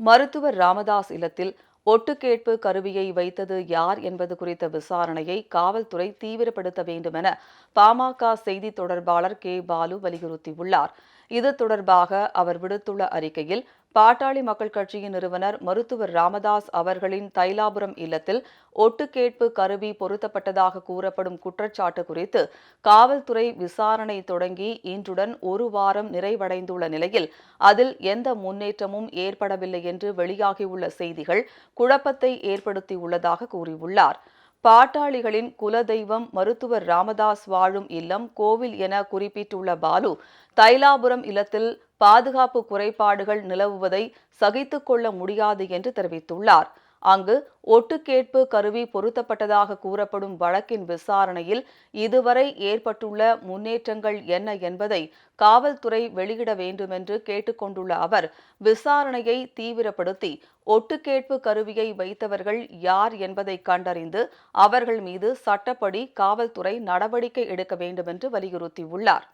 மருத்துவர் ராமதாஸ் இல்லத்தில் ஒட்டுக்கேட்பு கருவியை வைத்தது யார் என்பது குறித்த விசாரணையை காவல்துறை தீவிரப்படுத்த வேண்டுமென பாமக செய்தி தொடர்பாளர் கே. பாலு வலியுறுத்தியுள்ளார். இது தொடர்பாக அவர் விடுத்துள்ள அறிக்கையில் பாட்டாளி மக்கள் கட்சியின் நிறுவனர் மருத்துவர் ராமதாஸ் அவர்களின் தைலாபுரம் இல்லத்தில் ஒட்டுக்கேட்பு கருவி பொருத்தப்பட்டதாக கூறப்படும் குற்றச்சாட்டு குறித்து காவல்துறை விசாரணை தொடங்கி இன்றுடன் ஒரு வாரம் நிறைவடைந்துள்ள நிலையில் அதில் எந்த முன்னேற்றமும் ஏற்படவில்லை என்று வெளியாகியுள்ள செய்திகள் குழப்பத்தை ஏற்படுத்தியுள்ளதாக கூறியுள்ளார். பாட்டாளிகளின் குலதெய்வம் மருத்துவர் ராமதாஸ் வாழும் இல்லம் கோவில் என குறிப்பிட்டுள்ள பாலு தைலாபுரம் இல்லத்தில் பாதுகாப்பு குறைபாடுகள் நிலவுவதை சகித்து கொள்ள முடியாது என்று தெரிவித்துள்ளார். அங்கு ஒட்டுக்கேட்பு கருவி பொருத்தப்பட்டதாக கூறப்படும் வழக்கின் விசாரணையில் இதுவரை ஏற்பட்டுள்ள முன்னேற்றங்கள் என்ன என்பதை காவல்துறை வெளியிட வேண்டுமென்று கேட்டுக்கொண்டுள்ள அவர் விசாரணையை தீவிரப்படுத்தி ஒட்டுக்கேட்பு கருவியை வைத்தவர்கள் யார் என்பதை கண்டறிந்து அவர்கள் மீது சட்டப்படி காவல்துறை நடவடிக்கை எடுக்க வேண்டுமென்று வலியுறுத்தியுள்ளார்.